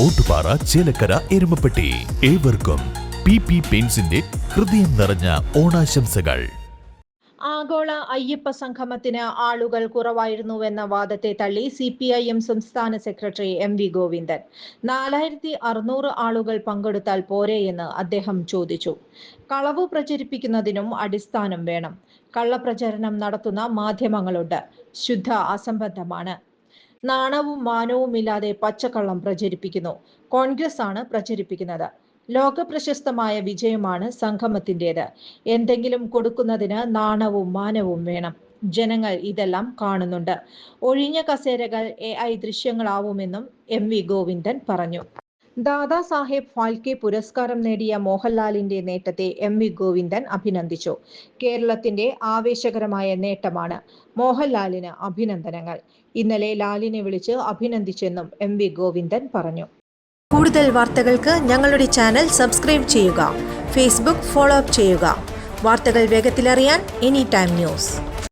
Ottupara Chelakkara Erumapetty. ഏവർക്കും P P പെയിൻസിന്റെ ഹൃദയം നിറഞ്ഞ ഓണാശംസകൾ. ആഗോള അയ്യപ്പ സംഗമത്തിന് ആളുകൾ കുറവായിരുന്നുവെന്ന വാദത്തെ തള്ളി സി പി ഐ എം സംസ്ഥാന സെക്രട്ടറി എം വി ഗോവിന്ദൻ. നാലായിരത്തി അറുന്നൂറ് ആളുകൾ പങ്കെടുത്താൽ പോരെയെന്ന് അദ്ദേഹം ചോദിച്ചു. കളവ് പ്രചരിപ്പിക്കുന്നതിനും അടിസ്ഥാനം വേണം. കള്ളപ്രചരണം നടത്തുന്ന മാധ്യമങ്ങളുണ്ട്. ശുദ്ധ അസംബന്ധമാണ്. നാണവും മാനവുമില്ലാതെ പച്ചക്കള്ളം പ്രചരിപ്പിക്കുന്നു. കോൺഗ്രസ് ആണ് പ്രചരിപ്പിക്കുന്നത്. ലോക പ്രശസ്തമായ വിജയമാണ് സംഗമത്തിന്റെത്. എന്തെങ്കിലും കൊടുക്കുന്നതിന് നാണവും മാനവും വേണം. ജനങ്ങൾ ഇതെല്ലാം കാണുന്നുണ്ട്. ഒഴിഞ്ഞ കസേരകൾ എ ഐ ദൃശ്യങ്ങളാവുമെന്നും എം വി ഗോവിന്ദൻ പറഞ്ഞു. ദാദാ സാഹേബ് ഫാൽക്കെ പുരസ്കാരം നേടിയ മോഹൻലാലിന്റെ നേട്ടത്തെ എം വി ഗോവിന്ദൻ അഭിനന്ദിച്ചു. കേരളത്തിന്റെ ആവേശകരമായ നേട്ടമാണ് മോഹൻലാലിന് അഭിനന്ദനങ്ങൾ. ഇന്നലെ ലാലിനെ വിളിച്ച് അഭിനന്ദിച്ചെന്നും എം വി ഗോവിന്ദൻ പറഞ്ഞു. കൂടുതൽ വാർത്തകൾക്ക് ഞങ്ങളുടെ ചാനൽ സബ്സ്ക്രൈബ് ചെയ്യുക. ഫേസ്ബുക്ക് ഫോളോ അപ്പ് ചെയ്യുക. വാർത്തകൾ വേഗത്തിലറിയാൻ എനി ടൈം ന്യൂസ്.